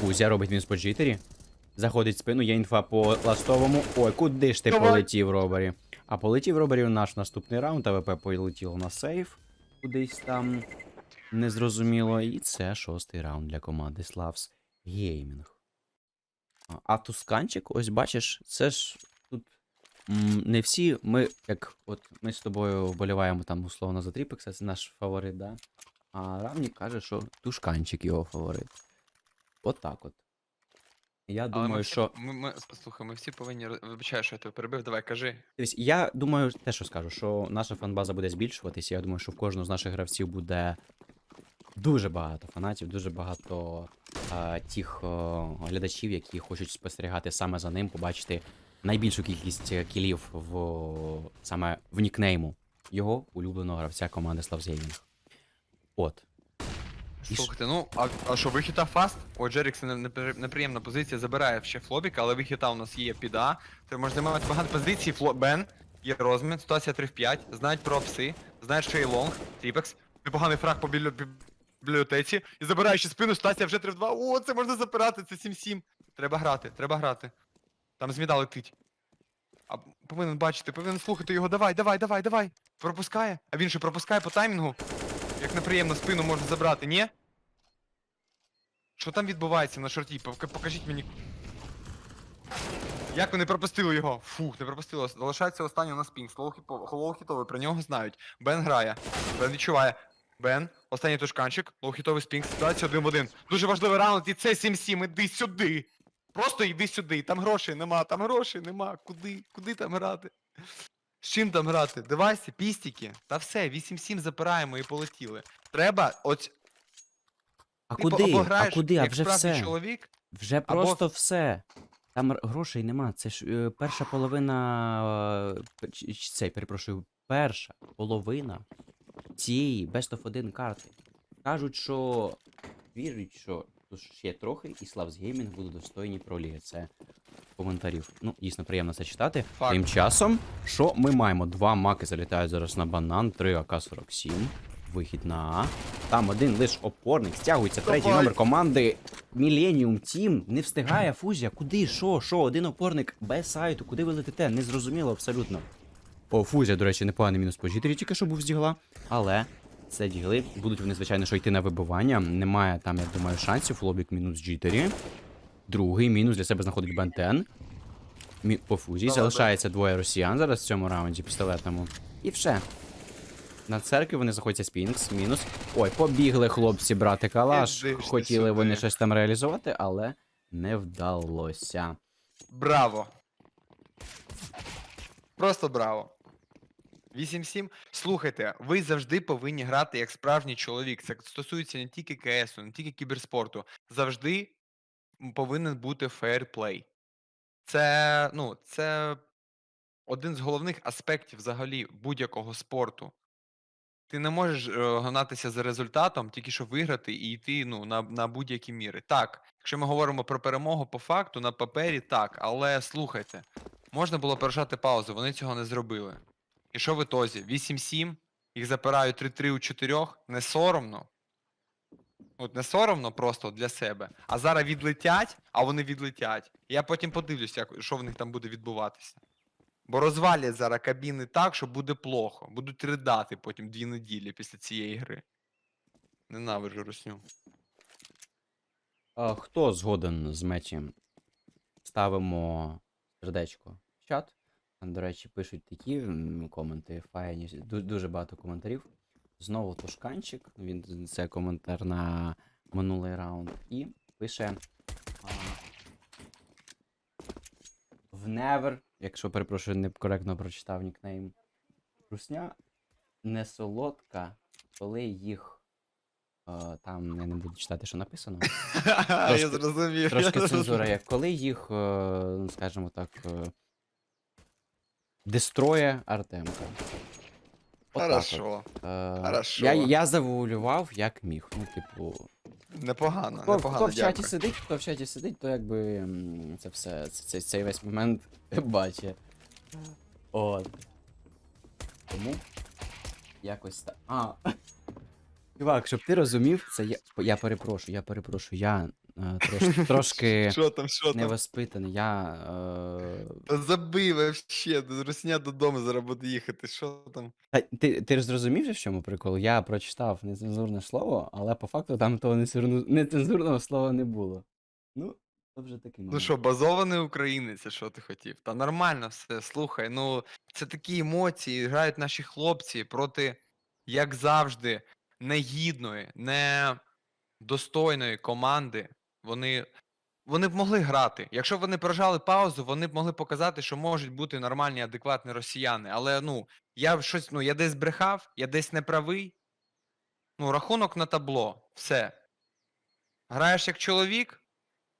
Кузя робить по джитері. Заходить в спину, є інфа по ластовому. Ой, куди ж ти Давай. полетів, Робері? А полетів Робері наш наступний раунд, АВП полетіло на сейф. Кудись там незрозуміло. І це шостий раунд для команди Slavs Gaming. А, А Тусканчик, ось бачиш, це ж тут м, не всі. Ми, як от ми з тобою вболіваємо там условно за Тріпекса, це наш фаворит, да? А Равнік каже, що Тушканчик його фаворит. От так от. Я Але думаю, ми всі- що. Ми, ми, слухай, ми всі повинні. роз- Вибачаю, що я тебе перебив, давай кажи. Дивись, я думаю, те, що скажу, що наша фанбаза буде збільшуватися. Я думаю, що в кожного з наших гравців буде дуже багато фанатів, дуже багато а, тих а, глядачів, які хочуть спостерігати саме за ним, побачити найбільшу кількість е, кілів в саме в нікнейму його улюбленого гравця команди Slavs От. І Слухайте, ну, а, а що, вихіта фаст? О, Джерікс не- непри- неприємна позиція, забирає ще флобіка, але вихіта у нас є піда. Ти можеш займати багато позицій, фло... Бен, є розмін, ситуація 3 в 5, знають про пси, знають, що є лонг, тріпекс, непоганий фраг по білю... бі- бібліотеці, і забирає ще спину, ситуація вже 3 в 2. О, це можна запирати, це 7-7. Треба грати, треба грати. Там зміда летить. А повинен бачити, повинен слухати його. Давай, давай, давай, давай. Пропускає. А він ще пропускає по таймінгу. Як неприємно спину можна забрати, ні? Що там відбувається на шорті? Покажіть мені. Як вони пропустили його? Фух, не пропустили. Залишається останній у нас пінг. Лоу-хітовий, про нього знають. Бен грає. Бен відчуває. Бен, останній тушканчик, лоу-хітовий спінг, ситуація один в один. Дуже важливий раунд, і це 7-7, іди сюди. Просто йди сюди. Там грошей нема, там грошей нема. Куди? Куди там грати? З чим там грати? Девайси, пістіки. Та все, 8-7 запираємо і полетіли. Треба, от А ти куди? або А граєш куди? А як вже справжній все. чоловік, Вже Або- просто все. Там р- грошей нема. Це ж е, перша половина. е, п- ч- ч- Цей, перепрошую, перша половина цієї Best of 1 карти. Кажуть, що вірять, що тут ще трохи, і Slavs Gaming будуть достойні проліги. Це коментарів. Ну, дійсно приємно це читати. Факт. Тим часом, що ми маємо? Два маки залітають зараз на банан, три АК-47. Вихід на А. Там один лиш опорник, стягується третій Давай. номер команди Millennium Team. Не встигає Фузія. Куди? Що? Що? Один опорник без сайту. Куди ви летите? Незрозуміло абсолютно. О, Фузія, до речі, непоганий мінус по житері, тільки що був з дігла. Але це дігли. Будуть вони, звичайно, що йти на вибивання. Немає там, я думаю, шансів. Лобік мінус джитері. Другий мінус для себе знаходить Бентен. Мі... По фузі. Давай, Залишається двоє росіян зараз в цьому раунді пістолетному. І все. На церкві вони заходяться Спінкс, мінус. Ой, побігли хлопці брати калаш. Іди ж ти Хотіли вони щось там реалізувати, але не вдалося. браво. Просто браво. 8-7. Слухайте, ви завжди повинні грати як справжній чоловік. Це стосується не тільки КС, не тільки кіберспорту. Завжди повинен бути фейрплей. Це, ну, це один з головних аспектів взагалі будь-якого спорту. Ти не можеш е, гнатися за результатом, тільки щоб виграти і йти ну, на, на будь-які міри. Так, якщо ми говоримо про перемогу по факту, на папері так, але слухайте, можна було пережати паузу, вони цього не зробили. І що в ітозі? 8-7, їх запирають 3-3 у 4, не соромно. От не соромно просто для себе. А зараз відлетять, а вони відлетять. Я потім подивлюся, що в них там буде відбуватися. Бо розвалять зараз кабіни так, що буде плохо. Будуть ридати потім дві неділі після цієї гри. Ненавиджу русню. А, хто згоден з Меті? Ставимо сердечко в чат. До речі, пишуть такі коменти файні. Дуже багато коментарів. Знову Тушканчик. Він це коментар на минулий раунд. І пише. В Never, якщо перепрошую, некоректно прочитав нікнейм. Русня не солодка, коли їх. О, там я не буду читати, що написано. я зрозумів. Трошки цензура є. Коли їх, е, ну, скажімо так, е, дестроє Артемка. От. Хорошо. Е, хорошо. Я, я завуалював як міг. Ну, типу. Непогано, Хто, непогано, хто в чаті дякую. сидить, хто в чаті сидить, то якби м, це все, це, це- цей весь момент бачить. От. Тому якось так. А. Чувак, щоб ти розумів, це я. Я перепрошую, я перепрошую. Я е, трош, трошки Що там, що там? невоспитаний. Я. Е... Та забий вообще, Русня додому зараз буде їхати, що там? Та, ти, ти ж зрозумів, же, в чому прикол? Я прочитав нецензурне слово, але по факту там того нецензурну- нецензурного слова не було. Ну, це вже такий Ну момент. що, базований українець, а що ти хотів? Та нормально все, слухай. Ну, це такі емоції, грають наші хлопці проти, як завжди, негідної, недостойної команди. Вони, вони б могли грати. Якщо б вони прожали паузу, вони б могли показати, що можуть бути нормальні, адекватні росіяни. Але ну, я щось, ну, я десь брехав, я десь не правий. Ну, рахунок на табло. Все. Граєш як чоловік,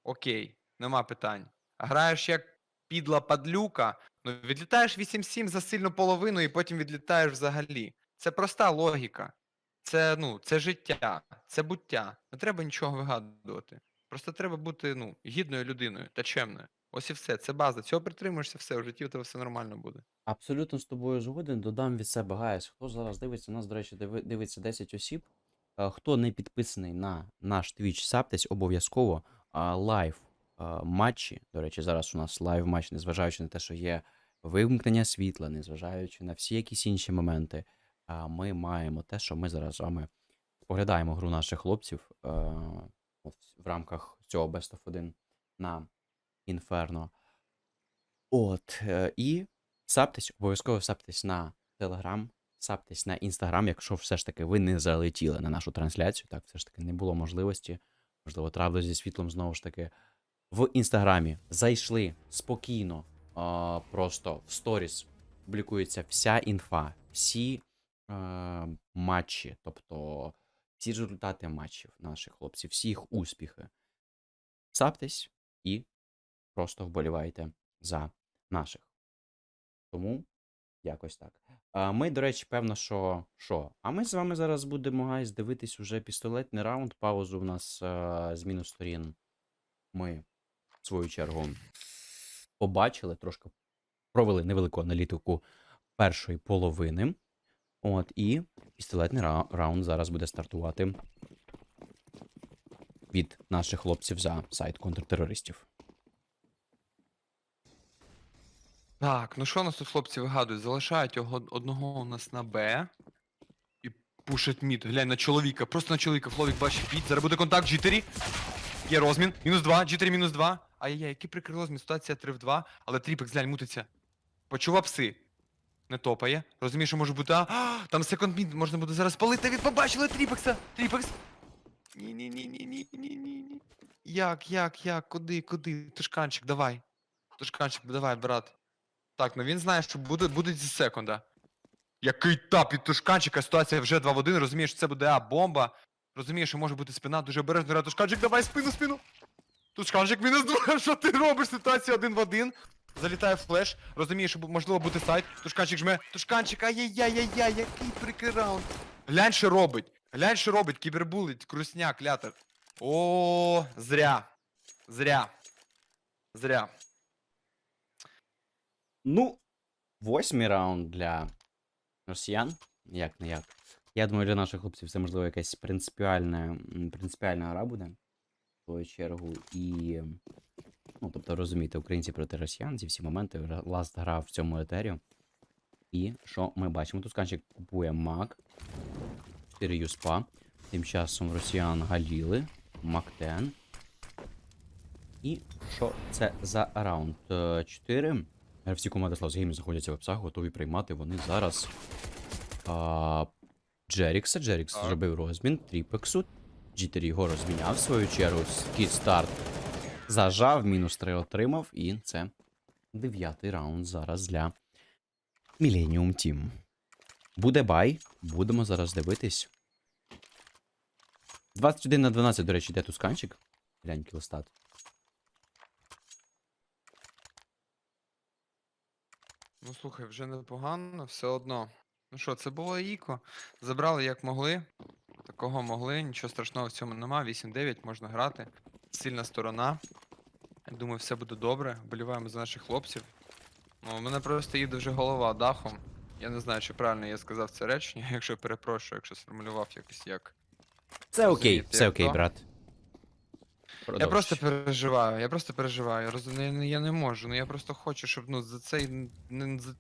окей, нема питань. Граєш як підла падлюка, ну відлітаєш 8-7 за сильну половину і потім відлітаєш взагалі. Це проста логіка. Це, ну, це життя, це буття. Не треба нічого вигадувати. Просто треба бути ну, гідною людиною та чемною. Ось і все. Це база. Цього притримуєшся, все, в житті у тебе все нормально буде. Абсолютно з тобою згоден. Додам від себе гайс. Хто зараз дивиться, у нас, до речі, дивиться 10 осіб. Е, Хто не підписаний на наш Twitch Саптесь, обов'язково лайв матчі. До речі, зараз у нас лайв матч, незважаючи на те, що є вимкнення світла, незважаючи на всі якісь інші моменти. Ми маємо те, що ми зараз з вами поглядаємо гру наших хлопців е, в рамках цього Best of 1 на Inferno. От, е, і саптесь, обов'язково саптесь на Telegram, саптесь на Instagram, якщо все ж таки ви не залетіли на нашу трансляцію, так, все ж таки не було можливості, можливо, трапилось зі світлом знову ж таки. В інстаграмі зайшли спокійно, а, просто в сторіс публікується вся інфа, всі е, матчі, тобто всі результати матчів наших хлопців, всі їх успіхи. Саптесь і просто вболівайте за наших. Тому якось так. А ми, до речі, певно, що. що? А ми з вами зараз будемо гайз дивитись уже пістолетний раунд. Паузу у нас е, зміну сторін. Ми, в свою чергу, побачили, трошки провели невелику аналітику першої половини. От, і пістолетний ра- раунд зараз буде стартувати від наших хлопців за сайт контртерористів. Так, ну що у нас тут хлопці вигадують? Залишають його одного у нас на Б. І пушать мід. Глянь на чоловіка. Просто на чоловіка. Фловік бачить під. Зараз буде контакт Джитері. Є розмін. Мінус 2. Джитері мінус 2. Ай-яй, який прикрий розмін. Ситуація 3 в 2. Але тріпекс, глянь, мутиться. Почува пси. Не топає. Розумієш, що може бути. А, там секонд мід можна буде зараз палити. Він побачили тріпекса. Тріпекс. Ні-ні-ні-ні-ні-ні-ні. Як, як, як, куди, куди? Тушканчик, давай. Тушканчик, давай, брат. Так, ну він знає, що буде, буде зі секунда. Який тап від тушканчика, ситуація вже 2 в 1, розумієш, що це буде А, бомба. Розумієш, що може бути спина, дуже обережно тушканчик, давай спину, спину. Тушканчик мінус 2, що ти робиш? Ситуація 1 в 1. Залітає флеш, розумієш, що можливо бути сайт. Тушканчик жме. Тушканчик, ай-яй-яй-яй-яй, який прикрий раунд. Глянь, що робить. Глянь, що робить, кібербулить, крусняк, лятер. О, зря. Зря. Зря. Ну, восьмий раунд для росіян. Як не як. Я думаю, для наших хлопців це можливо якась принципіальна, принципіальна гра буде. В свою чергу. І. Ну, тобто, розумієте, українці проти росіян, ці всі моменти. Ласт гра в цьому етері. І що ми бачимо? Тусканчик купує мак. 4 юспа. Тим часом росіян галіли. Мактен. І що це за раунд? 4. Гравці команди Славс Геймінг знаходяться в псах, готові приймати вони зараз. А, Джерікса. Джерікс зробив розмін. Тріпексу. Джітер його розміняв в свою чергу. Скіт старт зажав, мінус 3 отримав. І це дев'ятий раунд зараз для Millennium Team. Буде бай. Будемо зараз дивитись. 21 на 12, до речі, йде тусканчик. Глянь, кілстат. Ну слухай, вже непогано, все одно. Ну що, це було Іко. Забрали як могли. Такого могли, нічого страшного в цьому нема. 8-9 можна грати. Сильна сторона. Я думаю, все буде добре. Вболіваємо за наших хлопців. Ну, у мене просто їде вже голова дахом. Я не знаю, чи правильно я сказав це речення, якщо перепрошую, якщо сформулював якось як. Це окей, Розумієте, все як окей, то? брат. Я просто переживаю, я просто переживаю. Я, роз... я, не- я не можу, ну я просто хочу, щоб ну за цей. Не, за...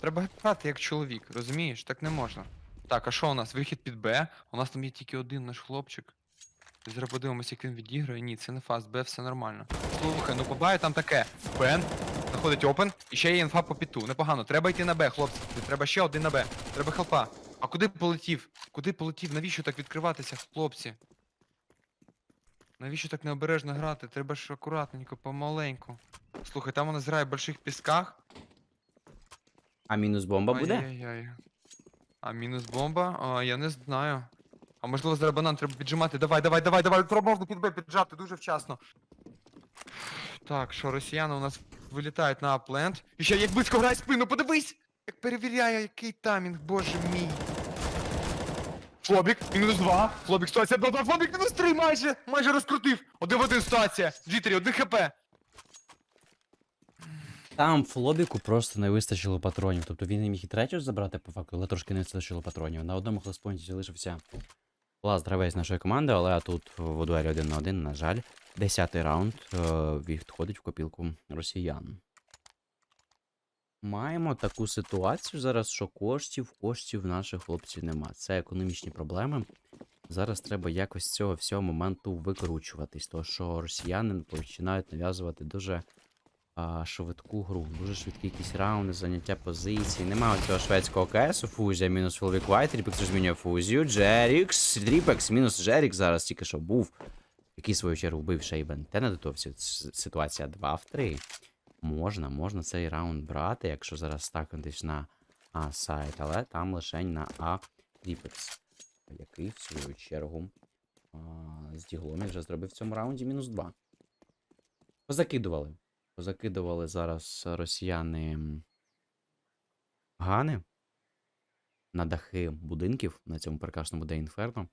Треба грати як чоловік, розумієш? Так не можна. Так, а що у нас? Вихід під Б. У нас там є тільки один наш хлопчик. Зараз подивимося, як він відіграє. Ні, це не фаст, Б, все нормально. Слухай, ну по Баю там таке. Бен, знаходить опен, і ще є інфа по піту. Непогано. Треба йти на Б, хлопці. Треба ще один на Б. Треба хелпа. А куди полетів? Куди полетів? Навіщо так відкриватися, хлопці? Навіщо так необережно грати? Треба ж акуратненько, помаленьку. Слухай, там у нас грає в больших пісках. А мінус бомба буде? Ай-яй-яй. А мінус бомба? А, я не знаю. А можливо зараз банан треба піджимати. Давай, давай, давай, давай, про- можна під піджати дуже вчасно. Так, що росіяни у нас вилітають на апленд. І ще як близько грає спину, подивись! Як перевіряє, який таймінг, боже мій. Флобік, мінус 2. Флобік, ситуація 2-2, Флобік мінус 3 майже! Майже розкрутив. Один в один ситуація. Джітері, один хп. Там Флобіку просто не вистачило патронів. Тобто він не міг і третю забрати по факту, але трошки не вистачило патронів. На одному хлеспонті залишився клас гравець нашої команди, але тут в дуелі один на один, на жаль, десятий раунд е, відходить в копілку росіян. Маємо таку ситуацію зараз, що коштів, коштів наших хлопців нема. Це економічні проблеми. Зараз треба якось з цього всього моменту викручуватись, тому що росіяни починають нав'язувати дуже а, швидку гру. Дуже швидкі якісь раунди, заняття позицій. Немає цього шведського КСу, фузія мінус Фловік Вайт, Тріпекс змінює фузію. Джерікс, Тріпекс мінус Джерікс зараз тільки що був. Який свою чергу вбив Шейбен. Те на дотовці. Ситуація 2 в 3. Можна, можна цей раунд брати, якщо зараз стакнутись на А сайт, але там лишень на А Тріпекс, який в свою чергу а, з Дігломі вже зробив в цьому раунді мінус 2. Позакидували. Позакидували зараз росіяни гани на дахи будинків на цьому прекрасному де інферно,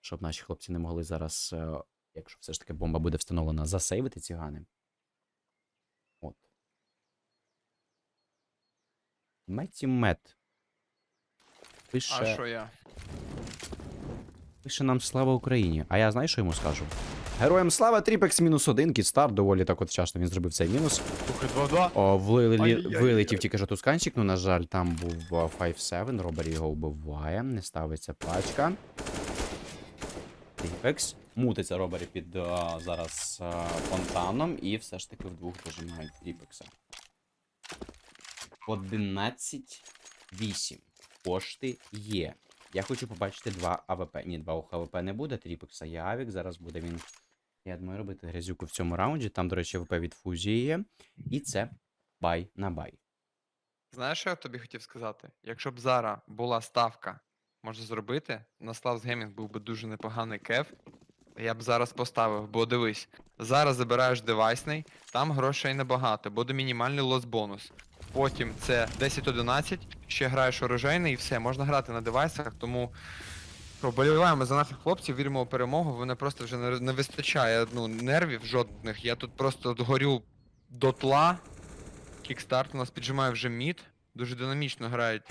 щоб наші хлопці не могли зараз, е, якщо все ж таки бомба буде встановлена, засейвити ці гани. От. Меті Мет. Пише, А що я? пише нам слава Україні. А я знаю, що йому скажу? Героям слава Тріпекс мінус один, Кідстар доволі так от вчасно він зробив цей мінус. Слухай, 2-2. О, влили, вилетів тільки що тусканчик, ну, на жаль, там був 5-7, Робер його вбиває, не ставиться пачка. Тріпекс. Мутиться Робері під а, зараз а, фонтаном, і все ж таки вдвох дожимають Тріпекса. 11-8. Кошти є. Я хочу побачити два АВП. Ні, два у АВП не буде. Тріпекса є Авік. Зараз буде він. Я думаю, робити грязюку в цьому раунді. Там, до речі, АВП від фузії є. І це бай на бай. Знаєш, що я тобі хотів сказати? Якщо б зараз була ставка, можна зробити, на Slavs Gaming був би дуже непоганий кеф. Я б зараз поставив, бо дивись, зараз забираєш девайсний, там грошей небагато, буде мінімальний лос бонус. Потім це 10-11, ще граєш оружейний і все, можна грати на девайсах, тому проболіваємо за наших хлопців, віримо у перемогу, вони просто вже не, не вистачає ну, нервів жодних. Я тут просто горю до тла. Кікстарт у нас піджимає вже мід. Дуже динамічно грають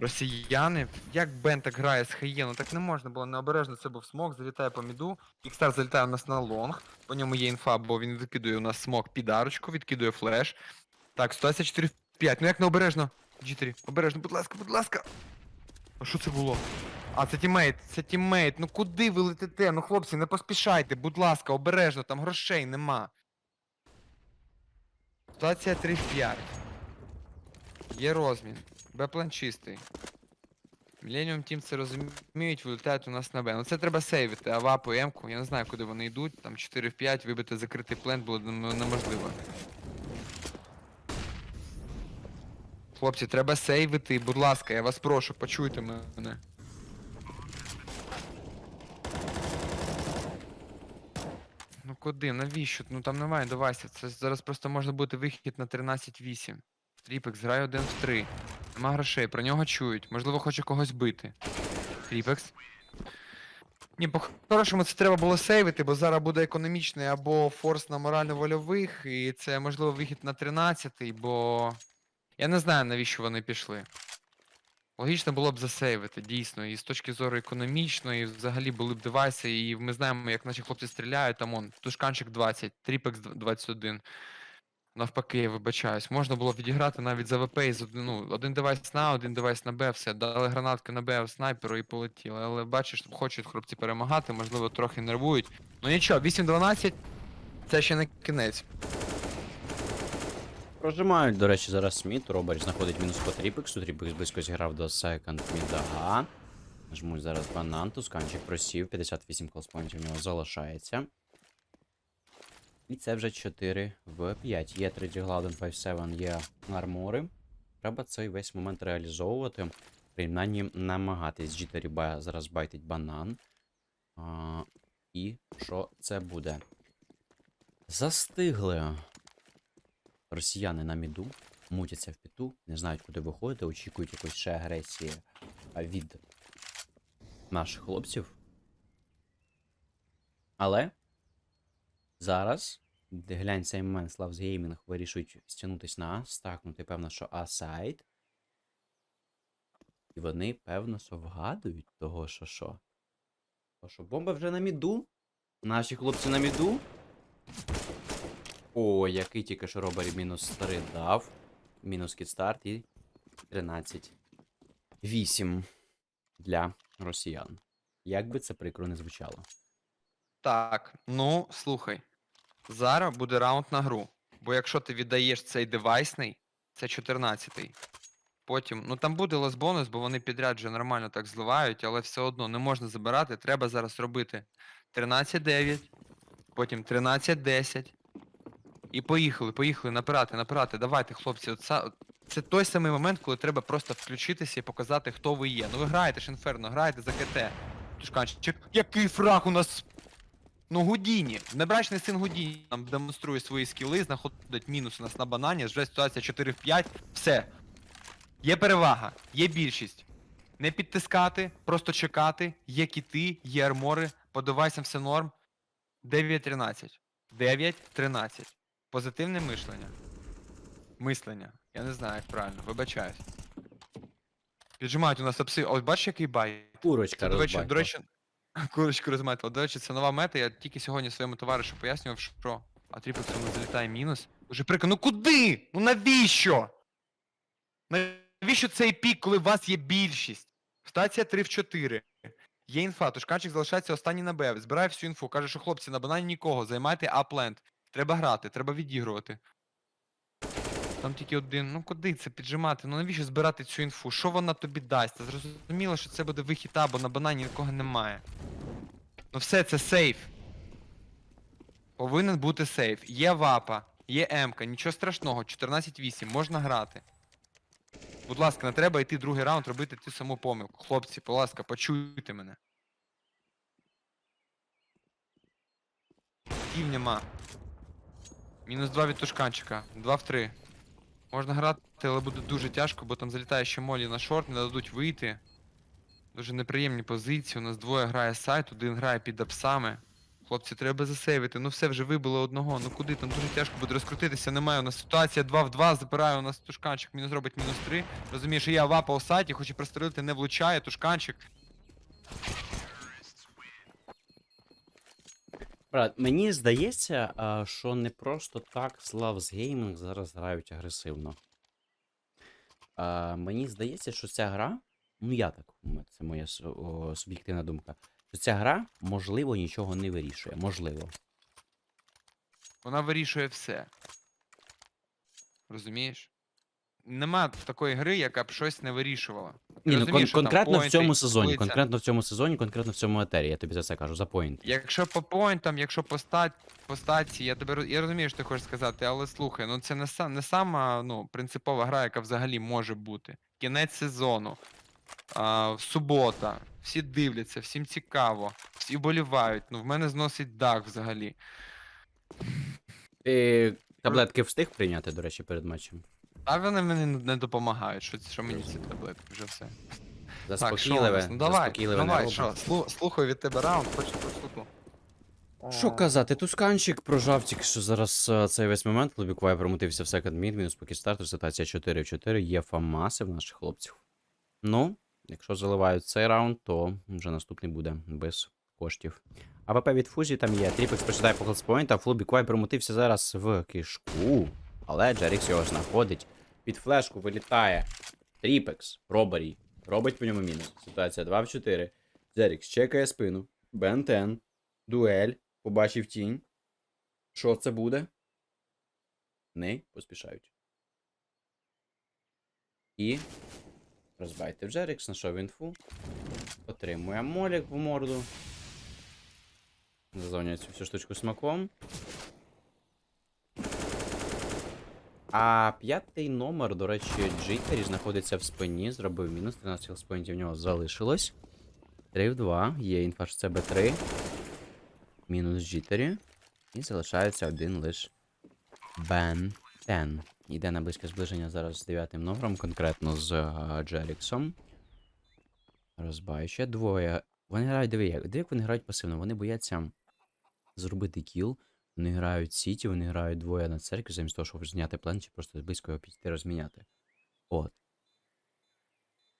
росіяни. Як Бен так грає з Хаєну, так не можна було необережно. Це був смок, залітає по міду. Кікстарт залітає у нас на лонг. По ньому є інфа, бо він викидує у нас смок під арочку, відкидує флеш. Так, ситуація 4 в 5. Ну як необережно? Джітері, обережно, будь ласка, будь ласка. А що це було? А, це тіммейт, це тіммейт. Ну куди ви летите? Ну хлопці, не поспішайте, будь ласка, обережно, там грошей нема. Ситуація 3 в 5. Є розмін. Б-план чистий. Millennium Team це розуміють, вилітають у нас на Б. Ну це треба сейвити, а вапу М-ку, я не знаю, куди вони йдуть. Там 4 в 5, вибити закритий плент було неможливо. Хлопці, треба сейвити, будь ласка, я вас прошу, почуйте мене. Ну куди? Навіщо? Ну там немає девайсів. Це зараз просто може бути вихід на 13-8. Тріпекс грає один в 3. Нема грошей, про нього чують. Можливо, хоче когось бити. Тріпекс. Ні, по-хорошому це треба було сейвити, бо зараз буде економічний або форс на морально-вольових, і це можливо вихід на 13, бо. Я не знаю, навіщо вони пішли. Логічно було б засейвити, дійсно. І з точки зору економічної, і взагалі були б девайси, і ми знаємо, як наші хлопці стріляють, там он, тушканчик 20, тріпекс 21. Навпаки, я вибачаюсь. Можна було відіграти навіть за ВП із ну, один девайс на, один девайс на Б, все, дали гранатки на Б снайперу і полетіли. Але бачиш, хочуть хлопці перемагати, можливо, трохи нервують. Ну нічого, 8-12 це ще не кінець. Прожимають, до речі, зараз Сміт. Роберт знаходить мінус по Тріпексу. Тріпекс близько зіграв до секонд міда. Жмуть зараз банан, тусканчик просів, 58 колспоінтів у нього залишається. І це вже 4 в 5. Є 3 Гладен 5-7, є армори. Треба цей весь момент реалізовувати. Принаймні намагатись. Джітері зараз байтить банан. А, і що це буде? Застигли. Росіяни на міду, мутяться в піту, не знають, куди виходити, очікують якоїсь ще агресії від наших хлопців. Але зараз, глянь цей момент Славс Геймінг вирішують стягнутися на А, стакнути, певно, що А-сайт. І вони, певно, що вгадують того, що що. Що бомба вже на міду. Наші хлопці на міду. О, який тільки що робері мінус 3 дав. Мінус кітстарт і 13. 8 для росіян. Як би це прикро не звучало. Так, ну слухай. Зараз буде раунд на гру. Бо якщо ти віддаєш цей девайсний, це 14-й. Потім, ну там буде лос-бонус, бо вони підряд вже нормально так зливають, але все одно не можна забирати. Треба зараз робити 13-9, потім 13-10. І поїхали, поїхали, напирати, напирати. Давайте, хлопці, от це той самий момент, коли треба просто включитися і показати, хто ви є. Ну ви граєте ж інферно, граєте за КТ. Тушканчик, який фраг у нас Ну, Гудіні. Небрачний син Гудіні нам демонструє свої скіли, знаходить мінус у нас на банані, вже ситуація 4 в 5. Все. Є перевага, є більшість. Не підтискати, просто чекати, є кіти, є армори, по девайсам все норм. 9-13. 9-13. Позитивне мишлення. Мислення. Я не знаю, як правильно, вибачаюсь. Піджимають у нас апси. Ось бачиш, який бай? Курочка до речі, до речі, курочку розметила. До речі, це нова мета. Я тільки сьогодні своєму товаришу пояснював, що а тріпекс у нас залітає мінус. Дуже прикро. Ну куди? Ну навіщо? Навіщо цей пік, коли у вас є більшість? Стація 3 в 4. Є інфа, тушканчик залишається останній на Б. Збирає всю інфу. Каже, що хлопці, на банані нікого, займайте апленд. Треба грати, треба відігрувати. Там тільки один. Ну куди це піджимати? Ну навіщо збирати цю інфу? Що вона тобі дасть? Та зрозуміло, що це буде вихід А, бо на банані нікого немає. Ну все, це сейф. Повинен бути сейф. Є вапа, є М-ка, нічого страшного, 14-8, можна грати. Будь ласка, не треба йти другий раунд робити ту саму помилку. Хлопці, будь ласка, почуйте мене. Ків нема. Мінус 2 від тушканчика. 2 в 3. Можна грати, але буде дуже тяжко, бо там залітає ще молі на шорт, не дадуть вийти. Дуже неприємні позиції. У нас двоє грає сайт, один грає під апсами. Хлопці, треба засейвити. Ну все вже вибило одного. Ну куди там дуже тяжко буде розкрутитися. Немає. У нас ситуація 2 в 2. Забирає у нас тушканчик, мінус робить мінус 3. Розумієш, я вапа у сайті, хоче прострелити, не влучає, тушканчик. Мені здається, що не просто так Slavs Gaming зараз грають агресивно. Мені здається, що ця гра, ну я так, це моя суб'єктивна думка, що ця гра, можливо, нічого не вирішує. Можливо. Вона вирішує все. Розумієш? Нема такої гри, яка б щось не вирішувала. Ні, ну кон- конкретно в цьому сезоні, конкретно в цьому сезоні, конкретно в цьому етері, я тобі за це кажу, за поінт. Якщо по поінтам, якщо по стат, по статі, я тебе роз- я розумію, що ти хочеш сказати, але слухай, ну це не са, не сама ну, принципова гра, яка взагалі може бути. Кінець сезону, а, субота, всі дивляться, всім цікаво, всі болівають. Ну, в мене зносить дах взагалі. Ти таблетки встиг прийняти, до речі, перед матчем? А вони мені не допомагають. Що, що мені ці таблетки, вже все. Так, що у нас? Ну давай, заспокійливе давай, що, слу, слухаю від тебе раунд, хочу послухати. Що казати, Тусканчик прожав тільки що зараз е, цей весь момент, Лобіквай промутився в секонд мід, мінус поки старту, ситуація 4 в 4, є фамаси в наших хлопців. Ну, якщо заливають цей раунд, то вже наступний буде без коштів. АВП від фузії там є. Тріпекс почитає по хелспоінту, а Флубі промотився зараз в кишку. Але Джерікс його знаходить. Під флешку вилітає. Тріпекс, Робарій. Робить по ньому мінус. Ситуація 2 в 4. Джерікс чекає спину. Бентен. Дуель. Побачив тінь. Що це буде? Не поспішають. І розбайте в Джерікс, знайшов інфу. Отримує молік в морду. Зазовнює цю всю штучку смаком. А п'ятий номер, до речі, Джитері знаходиться в спині, зробив мінус, 13 хелспоінтів в нього залишилось. 3 в 2, є інфа, що це Б3. Мінус Джитері. І залишається один лиш Бен Тен. Йде на близьке зближення зараз з дев'ятим номером, конкретно з е, Джеріксом. Розбай ще двоє. Вони грають, диви, як вони грають пасивно. Вони бояться зробити кіл. Вони грають сіті, вони грають двоє на церкві, замість того, щоб зняти план, чи просто близько його підійти розміняти. От.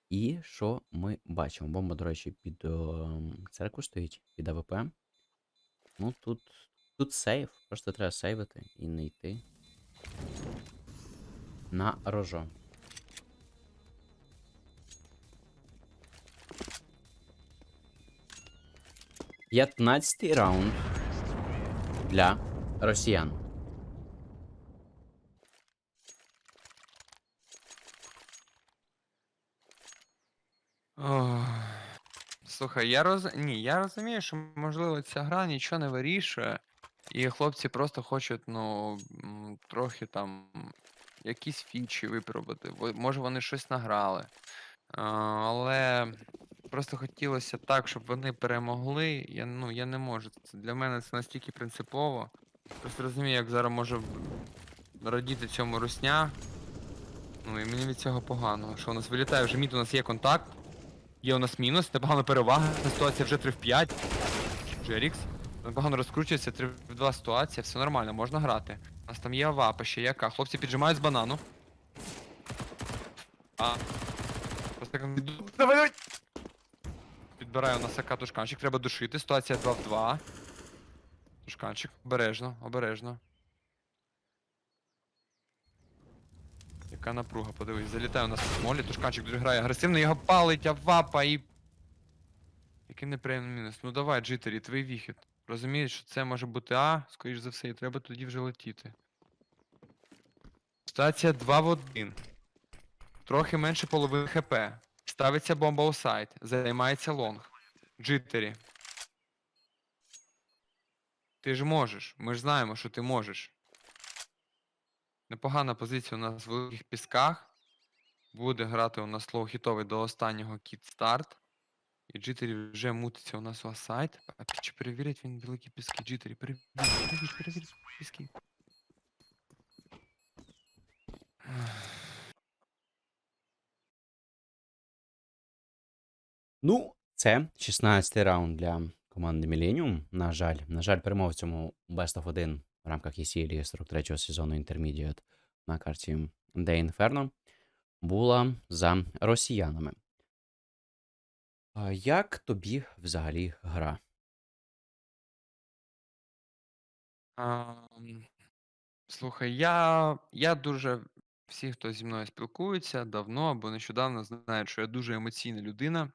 І що ми бачимо? Бомба, до речі, під о, церкву стоїть, під АВП. Ну тут. Тут сейф. Просто треба сейвити і не йти. На рожо. П'ятнадцятий раунд для росіян. Слухай, я роз... Ні, я розумію, що можливо ця гра нічого не вирішує, і хлопці просто хочуть, ну, трохи там якісь фічі випробувати. Може вони щось награли. Але просто хотілося так, щоб вони перемогли. Я, ну, я не можу. Це для мене це настільки принципово. Просто розумію, як зараз може радіти цьому русня. Ну і мені від цього погано. Що у нас вилітає вже мід, у нас є контакт. Є у нас мінус, непогана перевага. Ситуація вже 3 в 5. Джерікс. Непогано розкручується, 3 в 2 ситуація, все нормально, можна грати. У нас там є авапа, ще яка. Хлопці піджимають з банану. А. Просто у нас АК тушканчик, треба душити. Ситуація 2 в 2. Тушканчик, обережно, обережно. Яка напруга, подивись, залітає у нас в смолі, тушканчик дуже грає агресивно, його палить, авапа і. Який неприємний мінус. Ну давай, джитері, твій вихід. Розумієш, що це може бути А, скоріш за все, і треба тоді вже летіти. Ситуація 2 в 1. Трохи менше половини ХП. Ставиться бомба у сайт. Займається лонг. Джитері. Ти ж можеш. Ми ж знаємо, що ти можеш. Непогана позиція у нас в великих пісках. Буде грати у нас лоу-хітовий до останнього кіт старт. І джитері вже мутиться у нас у сайт. А чи перевірить він великі піски? Джитері, перевірить, перевірить, перевірить піски. Ну, це 16-й раунд для команди Millennium. На жаль, на жаль, перемога в цьому Best of 1 в рамках ECL 43-го сезону Intermediate на карті The Inferno була за росіянами. А Як тобі взагалі гра? Ам, Слухай, я, я дуже. Всі, хто зі мною спілкується давно або нещодавно, знають, що я дуже емоційна людина.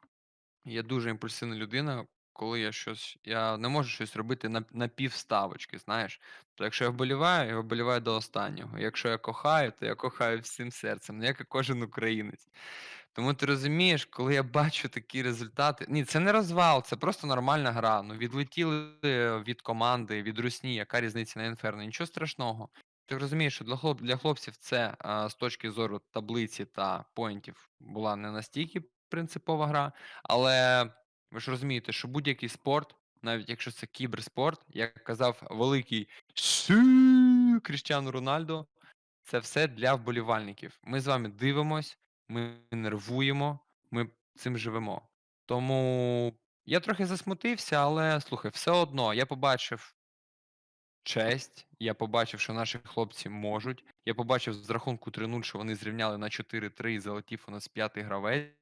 Я дуже імпульсивна людина. Коли я щось. Я не можу щось робити на, на півставочки, знаєш. То якщо я вболіваю, я вболіваю до останнього. Якщо я кохаю, то я кохаю всім серцем, ну, як і кожен українець. Тому ти розумієш, коли я бачу такі результати. Ні, це не розвал, це просто нормальна гра. Ну, відлетіли від команди, від русні, яка різниця на інферно, нічого страшного. Ти розумієш, що для хлоп для хлопців це а, з точки зору таблиці та поінтів була не настільки принципова гра, але ви ж розумієте, що будь-який спорт, навіть якщо це кіберспорт, як казав великий Кріштіану Рональдо, це все для вболівальників. Ми з вами дивимось, ми нервуємо, ми цим живемо. Тому я трохи засмутився, але слухай, все одно я побачив честь. Я побачив, що наші хлопці можуть. Я побачив з рахунку 3-0, що вони зрівняли на 4-3 і залетів у нас п'ятий гравець.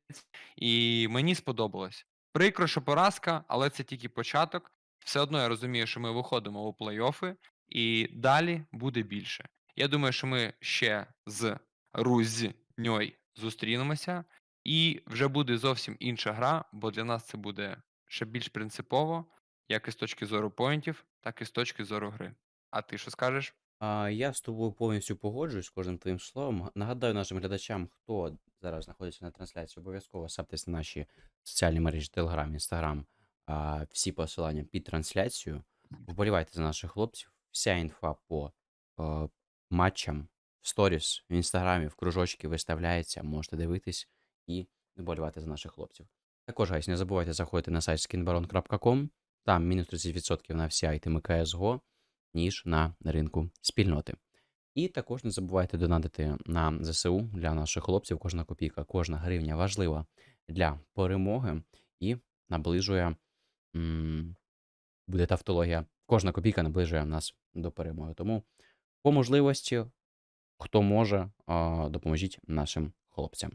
І мені сподобалось. Прикро, що поразка, але це тільки початок. Все одно я розумію, що ми виходимо у плей-офи, і далі буде більше. Я думаю, що ми ще з Рузньой зустрінемося, і вже буде зовсім інша гра, бо для нас це буде ще більш принципово, як і з точки зору поінтів, так і з точки зору гри. А ти що скажеш? А, я з тобою повністю погоджуюсь з кожним твоїм словом. Нагадаю нашим глядачам, хто зараз знаходиться на трансляції, обов'язково саптесь на наші соціальні мережі Instagram, а, всі посилання під трансляцію. Вболівайте за наших хлопців. Вся інфа по е, матчам в сторіс, в інстаграмі, в кружочки виставляється. Можете дивитись і вболівати за наших хлопців. Також, гайс, не забувайте заходити на сайт skinbaron.com. Там мінус 30% на всі айтеми CSGO ніж на ринку спільноти. І також не забувайте донатити на ЗСУ для наших хлопців. Кожна копійка, кожна гривня важлива для перемоги і наближує буде тавтологія. Кожна копійка наближує нас до перемоги. Тому по можливості, хто може, допоможіть нашим хлопцям.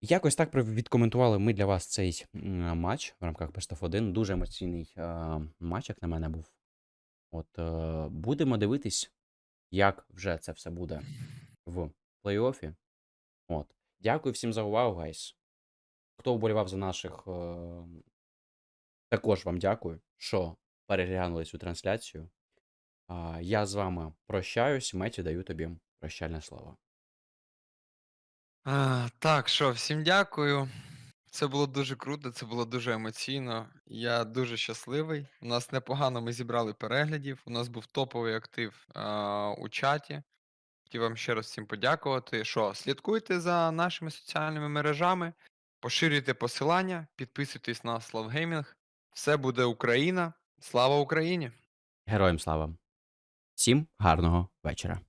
Якось так відкоментували ми для вас цей матч в рамках Best of 1. Дуже емоційний е, матч, як на мене, був. От е, будемо дивитись, як вже це все буде в плей-офі. От. Дякую всім за увагу, гайс. Хто вболівав за наших. Е, також вам дякую, що переглянули цю трансляцію. Я з вами прощаюсь, Меті даю тобі прощальне слово. Так, що, всім дякую. Це було дуже круто, це було дуже емоційно. Я дуже щасливий. У нас непогано ми зібрали переглядів. У нас був топовий актив а, у чаті. Хотів вам ще раз всім подякувати. Що, слідкуйте за нашими соціальними мережами, поширюйте посилання, підписуйтесь на Славгеймінг. Все буде Україна. Слава Україні! Героям слава! Всім гарного вечора!